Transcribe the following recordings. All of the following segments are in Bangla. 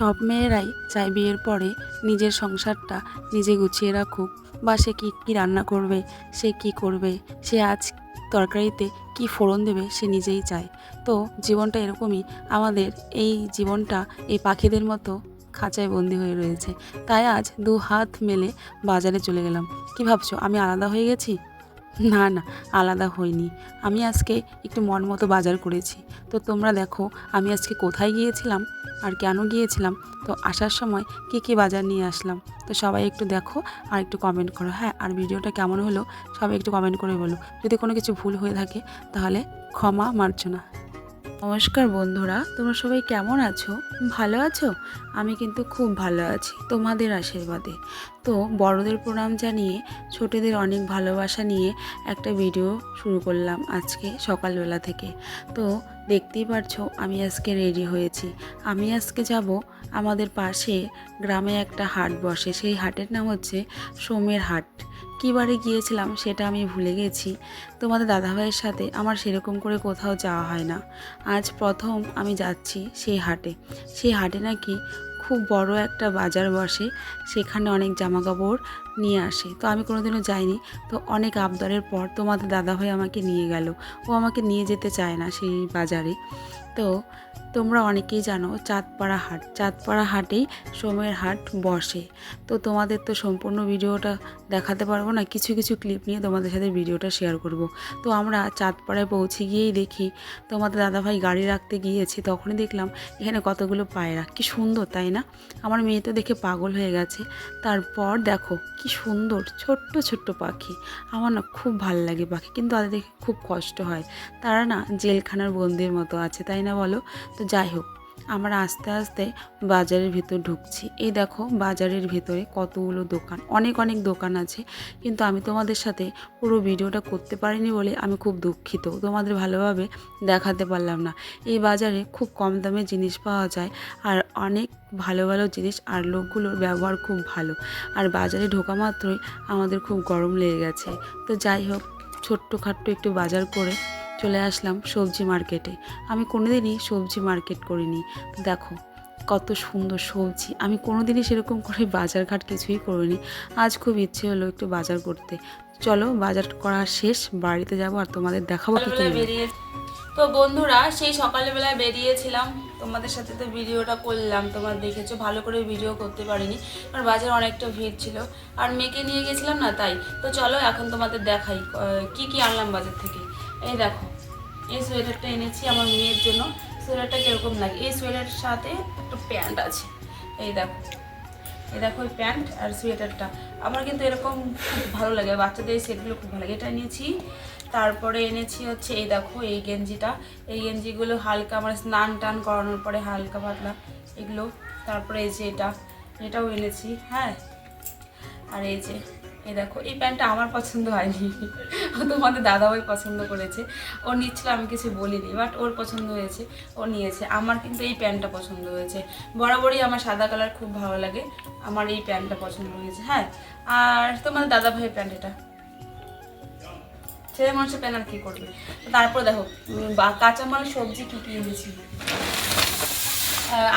সব মেয়েরাই চায় বিয়ের পরে নিজের সংসারটা নিজে গুছিয়ে রাখুক। বা সে কী কী রান্না করবে, সে কি করবে, সে আজ তরকারিতে কি ফোড়ন দেবে সে নিজেই চায়। তো জীবনটা এরকমই, আমাদের এই জীবনটা এই পাখিদের মতো খাঁচায় বন্দি হয়ে রয়েছে। তাই আজ দু হাত মেলে বাজারে চলে গেলাম। কি ভাবছ, আমি আলাদা হয়ে গেছি? না না, আলাদা হয়নি। আমি আজকে একটু মন মতো বাজার করেছি। তো তোমরা দেখো, আমি আজকে কোথায় গিয়েছিলাম আর কেন গিয়েছিলাম। তো আসার সময় কী কী বাজার নিয়ে আসলাম। তো সবাই একটু দেখো আর একটু কমেন্ট করো। হ্যাঁ আর ভিডিওটা কেমন হলো সবাই একটু কমেন্ট করে বলো। যদি কোনো কিছু ভুল হয়ে থাকে, তাহলে ক্ষমা মার্জো না। নমস্কার বন্ধুরা, তোমরা সবাই কেমন আছো? ভালো আছো? আমি কিন্তু খুব ভালো আছি। তোমাদের আশীর্বাদে। তো বড়দের প্রণাম জানিয়ে ছোটদের অনেক ভালোবাসা নিয়ে একটা ভিডিও শুরু করলাম আজকে সকালবেলা থেকে। তো দেখতেই পারছ আমি আজকে রেডি হয়েছি। আমি আজকে যাব আমাদের পাশে গ্রামে একটা হাট বসে। সেই হাটের নাম হচ্ছে সোমের হাট। কী বারে গিয়েছিলাম সেটা আমি ভুলে গেছি। তোমাদের দাদাভাইয়ের সাথে আমার সেরকম করে কোথাও যাওয়া হয় না। আজ প্রথম আমি যাচ্ছি সেই হাটে। সেই হাটে নাকি খুব বড় একটা বাজার বসে, সেখানে অনেক জামা কাপড় নিয়ে আসে। তো আমি কোনোদিনও যাইনি। তো অনেক আবদারের পর তোমাদের দাদা দাদাভাই আমাকে নিয়ে গেল। ও আমাকে নিয়ে যেতে চায় না সেই বাজারে। তো তোমরা অনেকেই জানো চাঁদপাড়া হাট। চাঁদপাড়া হাটেই সোমের হাট বসে। তো তোমাদের তো সম্পূর্ণ ভিডিওটা দেখাতে পারব না, কিছু কিছু ক্লিপ নিয়ে তোমাদের সাথে ভিডিওটা শেয়ার করব। তো আমরা চাঁদপাড়ায় পৌঁছে গিয়েই দেখি, তোমাদের দাদাভাই গাড়ি রাখতে গিয়েছে, তখনই দেখলাম এখানে কতগুলো পায়রা। কি সুন্দর, তাই না? আমার মেয়ে তো দেখে পাগল হয়ে গেছে। তারপর দেখো কি সুন্দর, ছোট্ট ছোট্ট পাখি। আমার না খুব ভালো লাগে পাখি, কিন্তু তাদের দেখে খুব কষ্ট হয়। তারা না জেলখানার বন্দির মতো আছে, তাই না বলো? তো যাই হোক, আমরা আস্তে আস্তে বাজারের ভিতর ঢুকছি। এই দেখো বাজারের ভিতরে কতগুলো দোকান, অনেক অনেক দোকান আছে। কিন্তু আমি তোমাদের সাথে পুরো ভিডিওটা করতে পারিনি বলে আমি খুব দুঃখিত। তোমাদের ভালোভাবে দেখাতে পারলাম না। এই বাজারে খুব কম দামে জিনিস পাওয়া যায় আর অনেক ভালো ভালো জিনিস আর লোকগুলোর ব্যবহার খুব ভালো। আর বাজারে ঢোকা মাত্রই আমাদের খুব গরম লেগে গেছে। তো যাই হোক ছোট্ট ছোট্টখাট্ট একটু বাজার করে চলে আসলাম সবজি মার্কেটে আমি কোনোদিনই সবজি মার্কেট করিনি। দেখো কত সুন্দর সবজি। আমি কোনোদিনই সেরকম করে বাজারঘাট কিছুই করিনি। আজ খুব ইচ্ছে হলো একটু বাজার করতে। চলো বাজার করা শেষ বাড়িতে যাব আর তোমাদের দেখাবো কি বেরিয়ে তো বন্ধুরা সেই সকালবেলা বেরিয়েছিলাম। তোমাদের সাথে তো ভিডিওটা করলাম। তোমার দেখেছ ভালো করে ভিডিও করতে পারিনি। কারণ বাজার অনেকটা ভিড় ছিল। আর মেয়েকে নিয়ে গেছিলাম না তাই। তো চলো এখন তোমাদের দেখাই কি কি আনলাম বাজার থেকে। এই দেখো, এই সোয়েটারটা এনেছি আমার মেয়ের জন্য। সোয়েটারটা কীরকম লাগে? এই সোয়েটারের সাথে একটা প্যান্ট আছে। এই দেখো এই দেখো এই প্যান্ট আর সোয়েটারটা। আমার কিন্তু এরকম খুব ভালো লাগে, বাচ্চাদের এই সেটগুলো খুব ভালো লাগে। এটা এনেছি, তারপরে এনেছি হচ্ছে, এই দেখো এই গেঞ্জিটা। এই গেঞ্জিগুলো হালকা আমার স্নান টান করানোর পরে হালকা পাতলা, এগুলো। তারপরে এই যে এটা, এটাও এনেছি হ্যাঁ। আর এই যে এই দেখো, এই প্যান্টটা আমার পছন্দ হয়নি। তোমাদের দাদাভাই পছন্দ করেছে। ও নিচ্ছিল, আমি কিছু বলিনি বাট ওর পছন্দ হয়েছে, ও নিয়েছে। আমার কিন্তু এই প্যান্টটা পছন্দ হয়েছে। বরাবরই আমার সাদা কালার খুব ভালো লাগে। আমার এই প্যান্টটা পছন্দ হয়েছে হ্যাঁ। আর তোমাদের দাদাভাইয়ের প্যান্ট এটা? ছেলে মানুষের প্যান্ট আর কি করবে? তারপর দেখো কাঁচামাল সবজি কী কী এনেছি?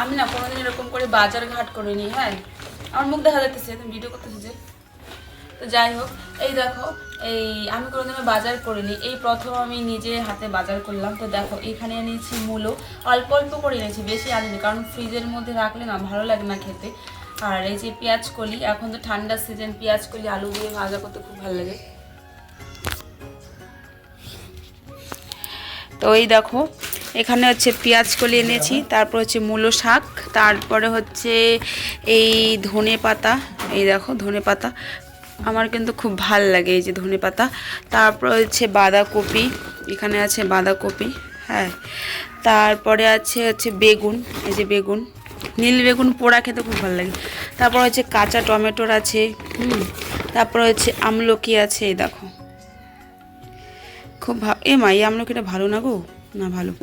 আমি না কোনোদিন এরকম করে বাজার ঘাট করিনি হ্যাঁ। আমার মুখ দেখা যাচ্ছে তুমি ভিডিও করতেছি যে। তো যাই হোক, এই দেখো, এই আমি কোনোদিনও বাজার করিনি, এই প্রথম আমি নিজে হাতে বাজার করলাম। তো দেখো, এখানে এনেছি মূলো, অল্প অল্প করে এনেছি, বেশি আনিনি কারণ ফ্রিজের মধ্যে রাখলে না ভালো লাগে না খেতে। আর এই যে পেঁয়াজ কলি, এখন তো ঠান্ডার সিজন পেঁয়াজ কলি, আলু দিয়ে ভাজা করতে খুব ভালো লাগে। তো এই দেখো, এখানে হচ্ছে পেঁয়াজ কলি এনেছি, তারপর হচ্ছে মূলো শাক, তারপরে হচ্ছে এই ধনে পাতা, এই দেখো ধনে পাতা আমার কিন্তু খুব ভালো লাগে এই যে ধনে পাতা। তারপর হচ্ছে বাঁধাকপি, এখানে আছে বাঁধাকপি হ্যাঁ। তারপরে আছে হচ্ছে বেগুন, এই যে বেগুন। নীল বেগুন পোড়া খেতে খুব ভালো লাগে। তারপর হচ্ছে কাঁচা টমেটোর আছে, হুম। তারপর হচ্ছে আমলকি আছে, এই দেখো। খুব ভালো এ মা, এই আমলকিটা ভালো না গো? না ভালো।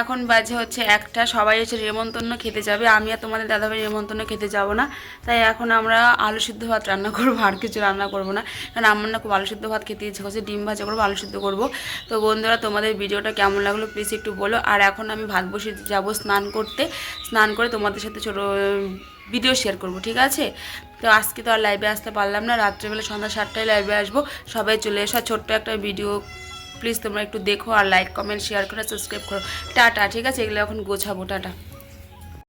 এখন বাজে হচ্ছে একটা, সবাই হচ্ছে নেমন্তন্ন খেতে যাবে। আমি আর তোমাদের দাদাভাই রেমন্তন্ন খেতে যাব না। তাই এখন আমরা আলু সিদ্ধ ভাত রান্না করব, আর কিছু রান্না করব না। কারণ আমার না খুব আলু সিদ্ধ ভাত খেতে ইচ্ছে করছে, ডিম ভাজা করব, আলু সিদ্ধ করব। তো বন্ধুরা, তোমাদের ভিডিওটা কেমন লাগল প্লিজ একটু বলো। আর এখন আমি ভাত বসে যাব স্নান করতে। স্নান করে তোমাদের সাথে ছোটো ভিডিও শেয়ার করব, ঠিক আছে? তো আজকে তো আর লাইভে আসতে পারলাম না। রাত্রেবেলা সন্ধ্যা সাতটায় লাইভে আসব। সবাই চলে এসো ছোট্ট একটা ভিডিও প্লিজ তোমরা একটু দেখো আর লাইক, কমেন্ট, শেয়ার করে সাবস্ক্রাইব করো। টাটা, ঠিক আছে? এগুলো এখন গোছাবো, টাটা।